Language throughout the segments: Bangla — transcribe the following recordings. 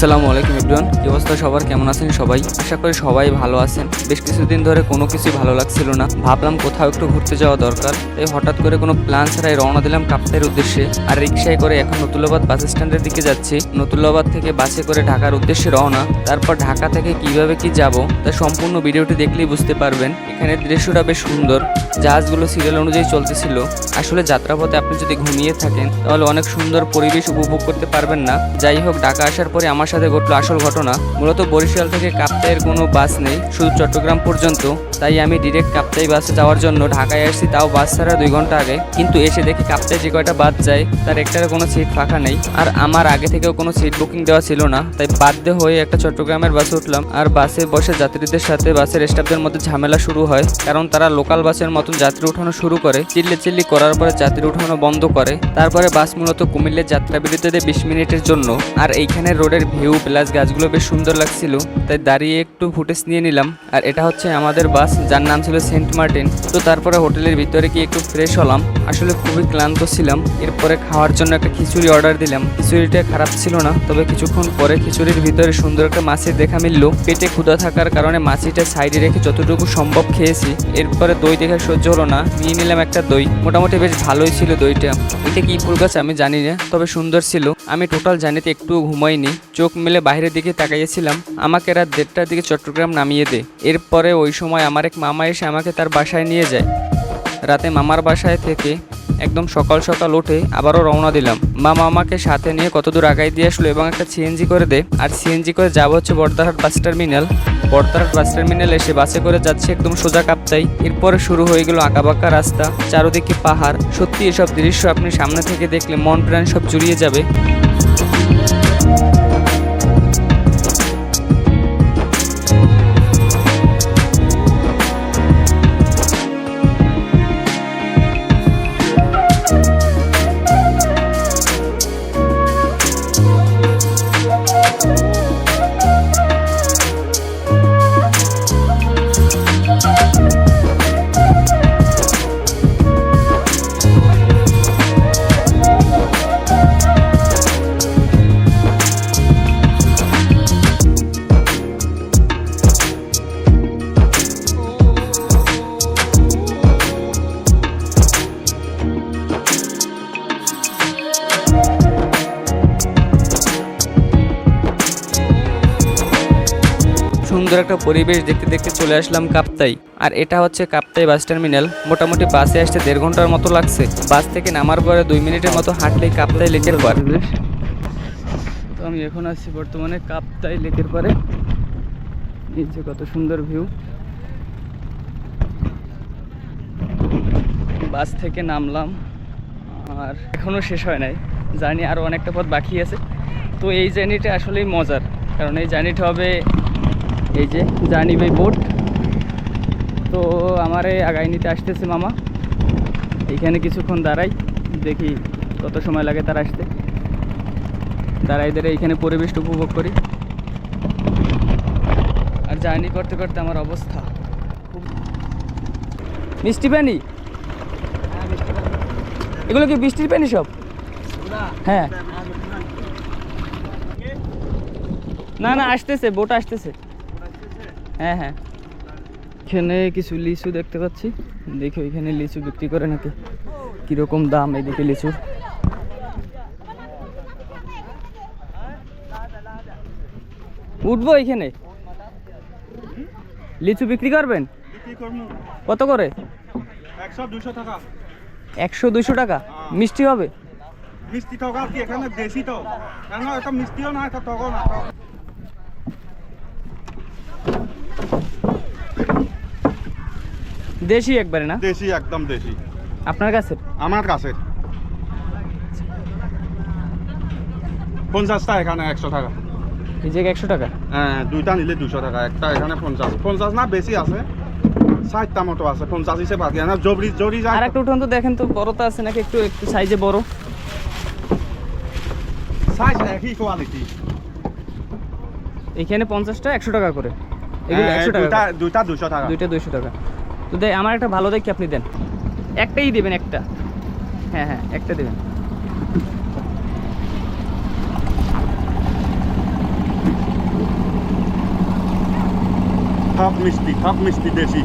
আসসালামু আলাইকুম ইবরান কি অবস্থা সবার? কেমন আছেন সবাই? আশা করি সবাই ভালো আছেন। বেশ কিছুদিন ধরে কোনো কিছুই ভালো লাগছিল না। ভাবলাম কোথাও একটু ঘুরতে যাওয়া দরকার। তাই হঠাৎ করে কোনো প্ল্যান ছাড়াই রওনা দিলাম কাপ্তাইয়ের উদ্দেশ্যে। আর রিক্সায় করে এখন নতুলাবাদ বাস স্ট্যান্ডের দিকে যাচ্ছি। নতুলাবাদ থেকে বাসে করে ঢাকার উদ্দেশ্যে রওনা। তারপর ঢাকা থেকে কীভাবে কি যাব, তা সম্পূর্ণ ভিডিওটি দেখলেই বুঝতে পারবেন। এখানে দৃশ্যটা বেশ সুন্দর। জাহাজগুলো সিরিয়াল অনুযায়ী চলতেছিল। আসলে যাত্রাপথে আপনি যদি ঘুমিয়ে থাকেন, তাহলে অনেক সুন্দর পরিবেশ উপভোগ করতে পারবেন না। যাই হোক, ঢাকা আসার পরে আমার সাথে ঘটলো আসল ঘটনা। মূলত বরিশাল থেকে কাপ্তাইয়ের কোনো বাস নেই, শুধু চট্টগ্রাম পর্যন্ত। তাই আমি ডিরেক্ট কাপ্তাই বাসে যাওয়ার জন্য ঢাকায় আসছি, তাও বাস ছাড়া দুই ঘণ্টা আগে। কিন্তু এসে দেখি কাপ্তাই যে কয়টা বাস যায়, তার একটারও কোনো সিট ফাঁকা নেই। আর আমার আগে থেকেও কোনো সিট বুকিং দেওয়া ছিল না, তাই বাধ্য হয়ে একটা চট্টগ্রামের বাসে উঠলাম। আর বাসে বসে যাত্রীদের সাথে বাসের স্টাফদের মধ্যে ঝামেলা শুরু হয়, কারণ তারা লোকাল বাসের মতন যাত্রী উঠানো শুরু করে। চিল্লে চিল্লি করার পরে যাত্রী উঠানো বন্ধ করে। তারপরে বাস মূলত কুমিল্লের যাত্রা বিরতিতে বিশ মিনিটের জন্য। আর এইখানে রোডের ভিউ প্লাস গাছগুলো বেশ সুন্দর লাগছিল, তাই দাঁড়িয়ে একটু ফুটেজ নিয়ে নিলাম। আর এটা হচ্ছে আমাদের বাস, যার নাম ছিল সেন্ট মার্টিন। তো তারপরে হোটেলের ভিতরে গিয়ে একটু ফ্রেশ হলাম। আসলে খুবই ক্লান্ত ছিলাম, এরপরে খাওয়ার জন্য একটা খিচুড়ি অর্ডার দিলাম। খিচুড়িটা খারাপ ছিল না, তবে কিছুক্ষণ পরে খিচুড়ির ভিতরে সুন্দর একটা মাছের দেখা মিললো। পেটে ক্ষুধা থাকার কারণে মাছিটা সাইডে রেখে যতটুকু সম্ভব খেয়েছি, এরপরে দই দেখে সহ্য হলো না, নিয়ে নিলাম একটা দই। মোটামুটি বেশ ভালোই ছিল দইটা। এটা কি ফুল গাছ আমি জানি না, তবে সুন্দর ছিল। আমি টোটাল জানিতে একটুও ঘুমাইনি, চোখ মেলে বাইরের দিকে তাকাইয়েছিলাম। আমাকে রাত দেড়টার দিকে চট্টগ্রাম নামিয়ে দে। এরপরে ওই সময় আমার এক মামা এসে আমাকে তার বাসায় নিয়ে যায়। রাতে মামার বাসায় থেকে একদম সকাল সকাল উঠে আবারও রওনা দিলাম। মামা আমাকে সাথে নিয়ে কত দূর আগাই দিয়ে আসলো এবং একটা সিএনজি করে দে। আর সিএনজি করে যাব হচ্ছে বর্দারহাট বাস টার্মিনাল। বর্দারহাট বাস টার্মিনাল এসে বাসে করে যাচ্ছে একদম সোজা কাপ্তাই। এরপরে শুরু হয়ে গেল আঁকাবাঁকা রাস্তা, চারোদিকে পাহাড়। সত্যি এসব দৃশ্য আপনি সামনে থেকে দেখলে মন প্রাণ সব জুড়িয়ে যাবে। সুন্দর একটা পরিবেশ দেখতে দেখতে চলে আসলাম কাপ্তাই। আর এটা হচ্ছে কাপ্তাই বাস টার্মিনাল। মোটামুটি বাসে আসতে দেড় ঘণ্টার মতো লাগছে। বাস থেকে নামার পরে দুই মিনিটের মতো হাঁটলেই কাপ্তাই লেকের পার। তো আমি এখন আছি বর্তমানে কাপ্তাই লেকের পারে। যে কত সুন্দর ভিউ। বাস থেকে নামলাম। আর এখনও শেষ হয় নাই। জার্নি আরও অনেকটা পথ বাকি আছে। তো এই জার্নিটা আসলেই মজার। কারণ এই জার্নিটা হবে এই যে জার্নি বাই বোট। তো আমার আগাই নিতে আসতেছে মামা। এইখানে কিছুক্ষণ দাঁড়াই, দেখি কত সময় লাগে তার আসতে। দাঁড়াই দাঁড়াই এইখানে পরিবেশটা উপভোগ করি। আর জার্নি করতে করতে আমার অবস্থা খুব মিষ্টি পানি? এগুলো কি বৃষ্টির পানি সব? হ্যাঁ। না না, আসতেছে, বোট আসতেছে। হ্যাঁ হ্যাঁ। এখানে কিছু লিচু দেখতে পাচ্ছি। দেখি ওইখানে লিচু বিক্রি করে নাকি। কীরকম দাম এদিকে লিচুর? উঠবো এখানে? লিচু বিক্রি করবেন? কত করে? একশো দুশো টাকা। টাকা? মিষ্টি হবে? মিষ্টি টকা কি এখানে দেশি তো কেন এটা মিষ্টিও না এটা টকও না। টক। দেশি একবারে না? দেশি একদম দেশি। আপনার কাছে আমার কাছে পঞ্চাশটা এখানে একশো টাকা। এই জায়গায় একশো টাকা? হ্যাঁ দুইটা নিলে দুশো টাকা একটা এখানে পঞ্চাশ। পঞ্চাশ না বেশি আছে। ষাটটা মতো আছে পঞ্চাশ হিসেবে বাকি না জবরি জরি যায় আর একটা উঠান তো দেখেন তো বড়টা আছে নাকি একটু একটু সাইজে বড়? সাইজ একই কোয়ালিটি এখানে পঞ্চাশটা একশো টাকা করে। হ্যাঁ, একশো টাকা দুশো টাকা। দুইটা দুশো টাকা। তো দেখ আমার একটা ভালো দেখি আপনি দেন। একটাই দেবেন একটা। হ্যাঁ হ্যাঁ একটা দেবেন। মিষ্টি মিষ্টি দেশি।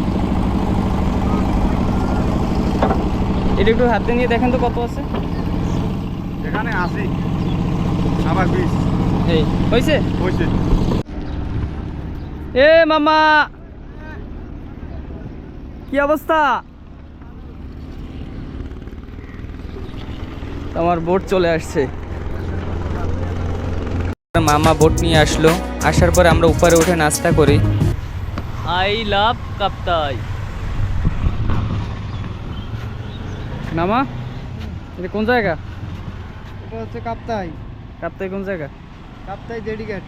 এটা একটু হাতে নিয়ে দেখেন তো কত আছে। এখানে আশি আবার বিশ। হয়েছে হয়েছে এ মামা। কি অবস্থা? আমার বোট চলে আসছে। মামা বোট নিয়ে আসলো। আসার পর আমরা উপরে উঠে নাস্তা করি। I love Kaptai. মামা এটা কোন জায়গা? এটা হচ্ছে কাপ্তাই। কাপ্তাই কোন জায়গা? কাপ্তাই জেডিঘাট।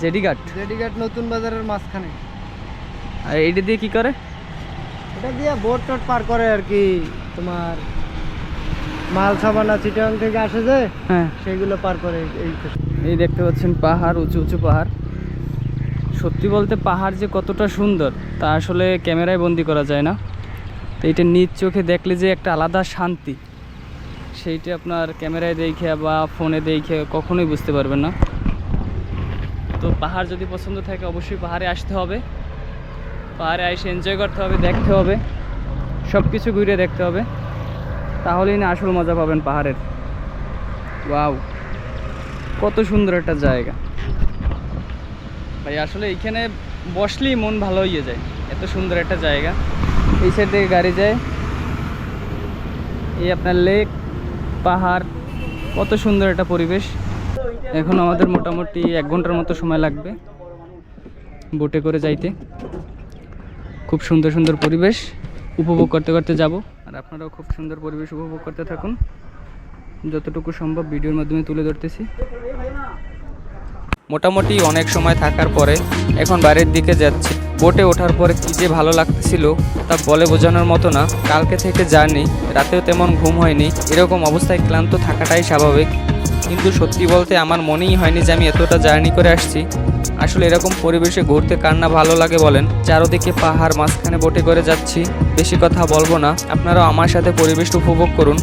জেডিঘাট? জেডিঘাট নতুন বাজারের মাঝখানে। আর এইটা দিয়ে কি করে? এটা দিয়ে বোট টোট পার করে আর কি তোমার মাল সাবানা চিটাং থেকে আসে যে হ্যাঁ। সেগুলো পার করে এই এই দেখতে পাচ্ছেন পাহাড় উঁচু উঁচু পাহাড়। সত্যি বলতে পাহাড় যে কতটা সুন্দর তা আসলে ক্যামেরায় বন্দি করা যায় না। তো এইটা নিজ চোখে দেখলে যে একটা আলাদা শান্তি। সেইটা আপনার ক্যামেরায় দেখে বা ফোনে দেখে কখনোই বুঝতে পারবেন না। তো পাহাড় যদি পছন্দ থাকে অবশ্যই পাহাড়ে আসতে হবে। পাহাড়ে এসে এনজয় করতে হবে, দেখতে হবে। সব কিছু ঘুরে দেখতে হবে। তাহলেই না আসল মজা পাবেন পাহাড়ের। ওয়াও, কত সুন্দর একটা জায়গা। ভাই, আসলে এইখানে বসলেই মন ভালো হয়ে যায়। এত সুন্দর একটা জায়গা। এই সাইড থেকে গাড়ি যায়। এই আপনার লেক পাহাড়, কত সুন্দর একটা পরিবেশ। এখন আমাদের মোটামুটি এক ঘণ্টার মতো সময় লাগবে বোটে করে যাইতে। খুব সুন্দর সুন্দর পরিবেশ উপভোগ করতে করতে যাব। আর আপনারাও খুব সুন্দর পরিবেশ উপভোগ করতে থাকুন। যতটুকু সম্ভব ভিডিওর মাধ্যমে তুলে ধরতেছি। মোটামুটি অনেক সময় থাকার পরে এখন বাড়ির দিকে যাচ্ছি। বোটে ওঠার পরে কী যে ভালো লাগতেছিল তা বলে বোঝানোর মতো না। কালকে থেকে জার্নি রাতেও তেমন ঘুম হয়নি। এরকম অবস্থায় ক্লান্ত থাকাটাই স্বাভাবিক। কিন্তু সত্যি বলতে আমার মনেই হয়নি যে আমি এতটা জার্নি করে আসছি। আসলে এরকম পরিবেশে ঘুরতে কার না ভালো লাগে বলেন? চারোদিকে পাহাড়, মাঝখানে বোটে করে যাচ্ছি। বেশি কথা বলব না। আপনারাও আমার সাথে পরিবেশটা উপভোগ করুন।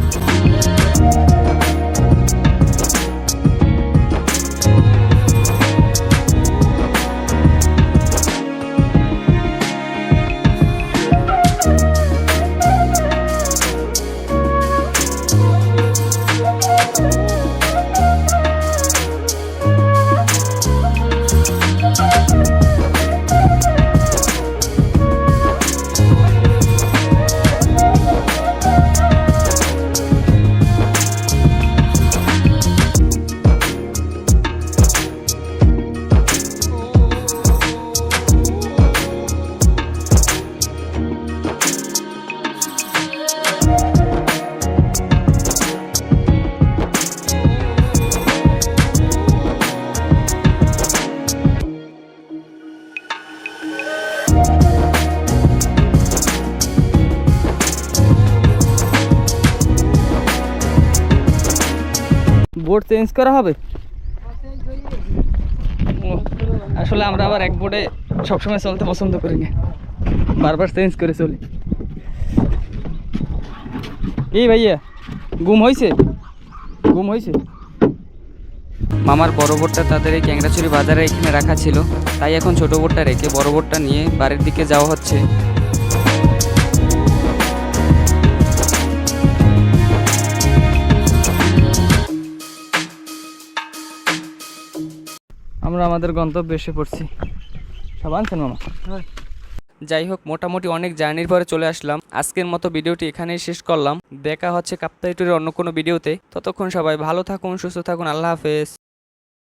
বোট চেঞ্জ করা হবে? আসলে আমরা আবার এক বোর্ডে সবসময় চলতে পছন্দ করি না। বারবার চেঞ্জ করে চলি। এই ভাইয়া গুম হয়েছে গুম হয়েছে মামার বড় বোটটা তাদের এই ক্যাংরাচুরি বাজারে এখানে রাখা ছিল। তাই এখন ছোট বোটটা রেখে বড় বোটটা নিয়ে বাড়ির দিকে যাওয়া হচ্ছে। আমরা আমাদের গন্তব্যে এসে পড়ছি। সব আনছেন মামা? যাই হোক মোটামুটি অনেক জার্নির পরে চলে আসলাম। আজকের মতো ভিডিওটি এখানেই শেষ করলাম। দেখা হচ্ছে কাপ্তাই টুরের অন্য কোনো ভিডিওতে। ততক্ষণ সবাই ভালো থাকুন সুস্থ থাকুন। আল্লাহ হাফেজ।